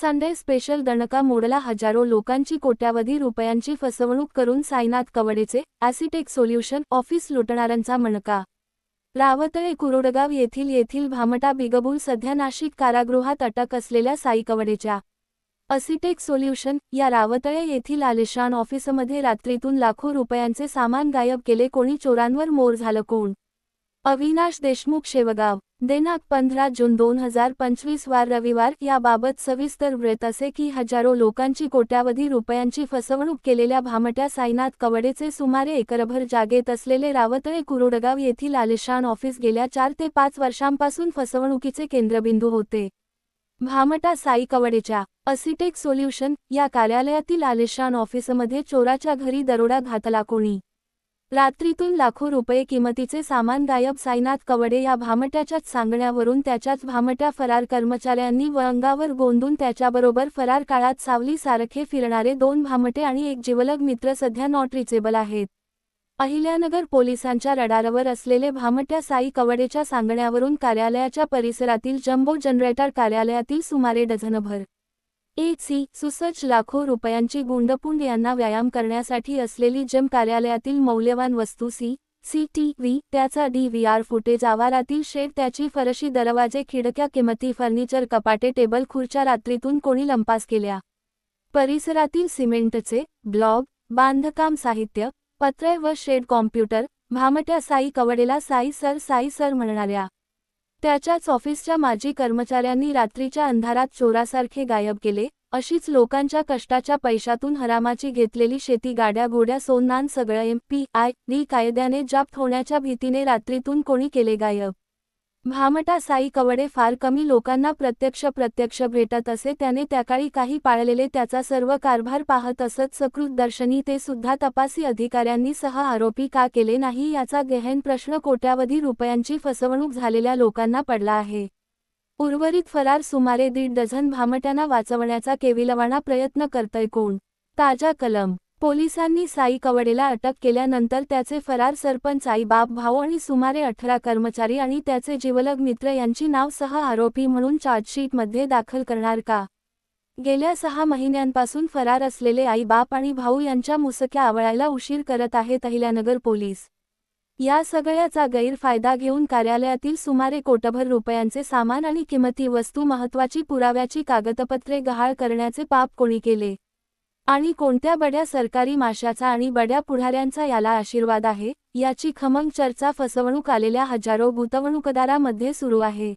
Sunday special दणका मोडला हजारो लोकांची कोट्यावधी रुपयांची फसवणूक करून साईनाथ कवडेचे ॲसिटेक सोल्युशन ऑफिस लुटणाऱ्यांचा मणका. रावतळे कुरोडगाव येथील येथील भामटा बिगबूल सध्या नाशिक कारागृहात अटक असलेल्या साई कवडेच्या असिटेक सोल्युशन या रावतळे येथील आलिशान ऑफिसमध्ये रात्रीतून लाखो रुपयांचे सामान गायब केले कोणी चोरांवर मोर झालं कोण? अविनाश देशमुख शेवगाव दिनांक पंधरा जून दोन हजार पंचवीस वार रविवार याबाबत सविस्तर वृत्त असे की हजारो लोकांची कोट्यावधी रुपयांची फसवणूक केलेल्या भामट्या साईनाथ कवडेचे सुमारे एकरभर जागेत असलेले रावतळे कुरुडगाव येथील आलिशान ऑफिस गेल्या चार ते पाच वर्षांपासून फसवणुकीचे केंद्रबिंदू होते. भामटा साई कवडेच्या असिटेक सोल्युशन या कार्यालयातील आलिशान ऑफिसमध्ये चोराच्या घरी दरोडा घातला कोणी? रात्रीतून लाखो रुपये किमतीचे सामान गायब साईनाथ कवडे या भामट्याच्याच सांगण्यावरून त्याच्याच भामट्या फरार कर्मचाऱ्यांनी व अंगावर गोंधून त्याच्याबरोबर फरार काळात सावली सारखे फिरणारे दोन भामटे आणि एक जिवलग मित्र सध्या नॉट रिचेबल आहेत. अहिल्यानगर पोलिसांच्या रडारवर असलेले भामट्या साई कवडेच्या सांगण्यावरून कार्यालयाच्या परिसरातील जम्बो जनरेटर कार्यालयातील सुमारे डझनभर ए सी सुसज लाखो रुपयांची गुंडपुंड यांना व्यायाम करण्यासाठी असलेली जम कार्यालयातील मौल्यवान वस्तू सी सी टी व्ही त्याचा डी व्ही आर फुटेज आवारातील शेड त्याची फरशी दरवाजे खिडक्या किमती फर्निचर कपाटे टेबल खुर्च्या रात्रीतून कोणी लंपास केल्या. परिसरातील सिमेंटचे ब्लॉग बांधकाम साहित्य पत्रे व शेड कॉम्प्युटर भामट्या साई कवडेला साई सर साई सर म्हणणाऱ्या त्याच्याच ऑफिसच्या माजी कर्मचाऱ्यांनी रात्रीच्या अंधारात चोरासारखे गायब केले अशीच लोकांच्या कष्टाच्या पैशातून हरामाची घेतलेली शेती गाड्या घोड्या सोन्नान सगळं एम पी आय डी कायद्याने जाप्त होण्याच्या भीतीने रात्रीतून कोणी केले गायब. भामटा साई कवडे फार कमी लोकांना प्रत्यक्ष प्रत्यक्ष भेटत असे त्याने त्याकाळी काही पाळलेले त्याचा सर्व कारभार पाहत असत सकृत दर्शनी ते सुद्धा तपासी अधिकाऱ्यांनी सह आरोपी का केले नाही याचा गहन प्रश्न कोट्यावधी रुपयांची फसवणूक झालेल्या लोकांना पडला आहे. उर्वरित फरार सुमारे दीड डझन भामट्यांना वाचवण्याचा केविलवाणा प्रयत्न करतय कोण? ताजा कलम पोलिसांनी साई कवडेला अटक केल्यानंतर त्याचे फरार सरपंच आई बाप भाऊ आणि सुमारे अठरा कर्मचारी आणि त्याचे जीवलग मित्र यांची नाव सह आरोपी म्हणून चार्जशीटमध्ये दाखल करणार का? गेल्या सहा महिन्यांपासून फरार असलेले आई बाप आणि भाऊ यांच्या मुसक्या आवळायला उशीर करत आहेत अहिल्यानगर पोलीस. या सगळ्याचा गैरफायदा घेऊन कार्यालयातील सुमारे कोटभर रुपयांचे सामान आणि किमती वस्तू महत्वाची पुराव्याची कागदपत्रे गहाळ करण्याचे पाप कोणी केले? आणि कोणत्या बड्या सरकारी माशाचा आणि बड्या पुढाऱ्यांचा याला आशीर्वाद आहे याची खमंग चर्चा फसवणूक आलेल्या हजारो गुंतवणूकदारामध्ये सुरू आहे.